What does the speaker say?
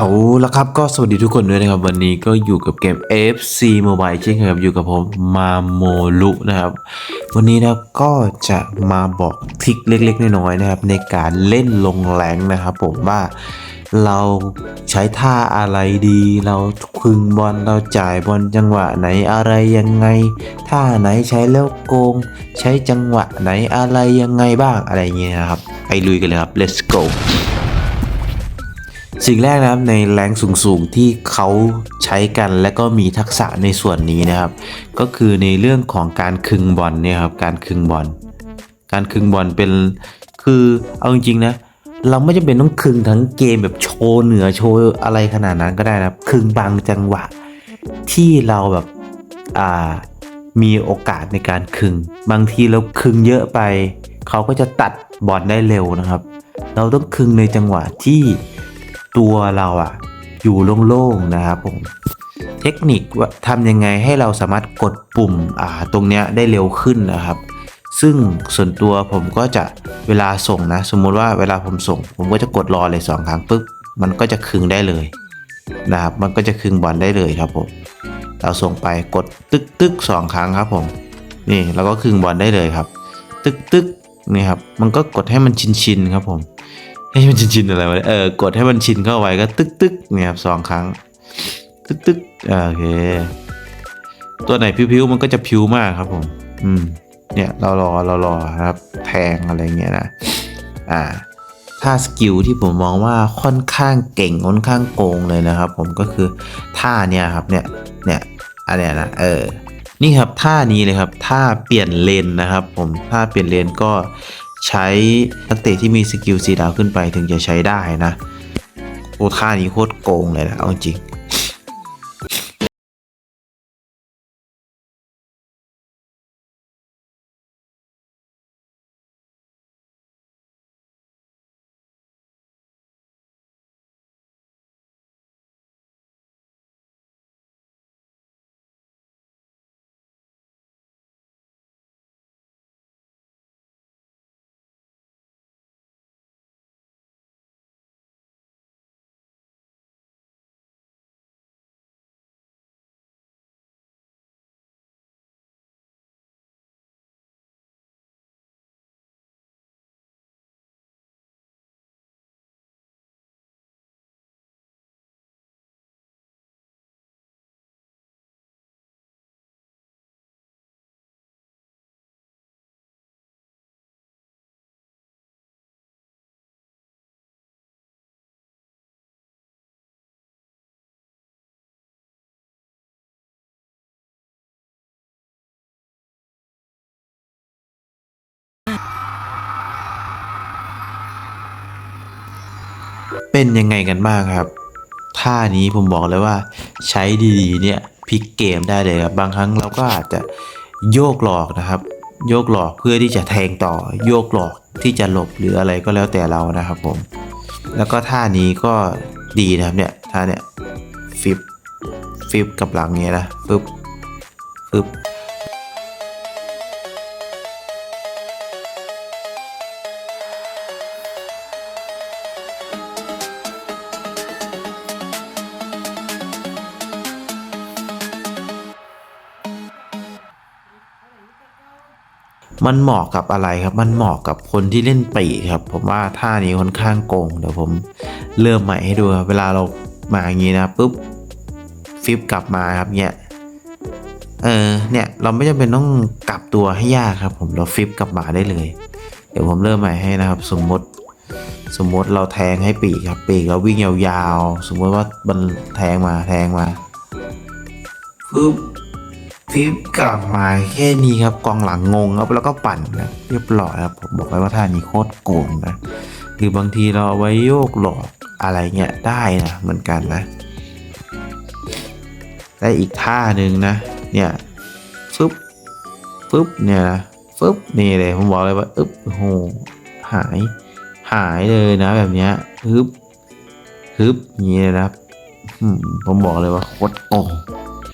เอาละครับก็สวัสดีทุกคนด้วยนะครับ วันนี้ก็อยู่กับเกม FC Mobile เช่นเคยครับอยู่กับผมมาโมลุนะครับ วันนี้นะครับก็จะมาบอกทิคเล็กๆน้อยๆนะครับ ในการเล่นลงแรงนะครับ ผมว่าเราใช้ท่าอะไรดี เราพึงบอลเราจ่ายบอลจังหวะไหนอะไรยังไง ท่าไหนใช้แล้วโกง ใช้จังหวะไหนอะไรยังไงบ้างอะไรเงี้ยนะครับ ไปลุยกันเลยครับ let's go สิ่งแรกนะครับในแรงสูงๆที่เขาใช้กันและก็มีทักษะในส่วนนี้นะครับ ก็คือในเรื่องของการคึงบอลเนี่ยครับการคึงบอลการคึงบอลเป็นคือเอาจริงๆนะเราไม่จำเป็นต้องคึงทั้งเกมแบบโชว์เหนือโชว์อะไรขนาดนั้นก็ได้นะครับคึงบางจังหวะ ที่เราแบบอ่ามีโอกาสในการคึง บางทีเราคึงเยอะไป เขาก็จะตัดบอลได้เร็วนะครับ เราต้องคึงในจังหวะที่ ตัวเราอะอยู่โล่งๆนะครับผมเทคนิคว่าทำยังไงให้เราสามารถกดปุ่มอ่าตรงเนี้ยได้เร็วขึ้นนะครับ ซึ่งส่วนตัวผมก็จะเวลาส่งนะ สมมุติว่าเวลาผมส่ง ผมก็จะกดรอเลยสองครั้งปุ๊บมันก็จะคึงได้เลยนะครับ มันก็จะคึงบอลได้เลยครับผมเราส่งไปกดตึกตึกสองครั้งครับผม นี่เราก็คึงบอลได้เลยครับ ตึกตึกนี่ครับ มันก็กดให้มันชินชินๆครับผม ให้มันชินๆอะไรวะเออกดให้มันชินเข้าไว้ก็ตึกตึกเนี่ยครับสองครั้ง ตึกตึกอ่าโอเค ตัวไหนพิ้วๆมันก็จะพิ้วมากครับผม อืม เนี่ยเรารอเรารอครับ แทงอะไรเงี้ยนะ อ่า ถ้าสกิลที่ผมมองว่าค่อนข้างเก่งค่อนข้างโกงเลยนะครับผมก็คือท่าเนี่ยครับเนี่ยเนี่ยอันเนี้ยนะเออนี่ครับท่านี้เลยครับท่าเปลี่ยนเลนนะครับ ผมท่าเปลี่ยนเลนก็ ใช้นักเตะที่มีสกิลสีดาวขึ้นไปถึงจะใช้ได้นะโอ้ค่านี้โคตรโกงเลยนะเอาจริง เป็นยังไงกันบ้างครับ ท่านี้ผมบอกเลยว่า ใช้ดีๆเนี่ยพลิกเกมได้เลยครับ บางครั้งเราก็อาจจะโยกหลอกนะครับ โยกหลอกเพื่อที่จะแทงต่อ โยกหลอกที่จะหลบหรืออะไรก็แล้วแต่เรานะครับผม แล้วก็ท่านี้ก็ดีนะครับเนี่ยท่าเนี่ยฟิปฟิปกับหลังเนี้ยนะฟึบฟึบ มันเหมาะกับอะไรครับ มันเหมาะกับคนที่เล่นปีกครับ ผมว่าท่านี้ค่อนข้างโกง เดี๋ยวผมเริ่มใหม่ให้ดูครับ เวลาเรามาอย่างนี้นะปุ๊บฟิปกลับมาครับเนี่ยเออเนี่ยเราไม่จำเป็นต้องกลับตัวให้ยากครับ ผมเราฟิปกลับมาได้เลย เดี๋ยวผมเริ่มใหม่ให้นะครับ สมมติสมมติเราแทงให้ปีกครับปีกเราวิ่งยาวๆ สมมติว่ามันแทงมาแทงมาปุ๊บ ฟิปกลับมาแค่นี้ครับกองหลังงงครับแล้วก็ปั่นนะเรียบร้อยครับผมบอกเลยว่าท่านี้โคตรโกงนะหรือบางทีเราเอาไว้โยกหลอกอะไรเงี้ยได้นะเหมือนกันนะและอีกท่าหนึ่งนะ เนี่ยฟึบฟึบเนี่ยนะฟึบนี่เลยผมบอกเลยว่าอึ๊บโหหายหายเลยนะแบบเนี้ยฮึบฮึบอย่างนี้เลยนะครับผมบอกเลยว่าโคตรโกง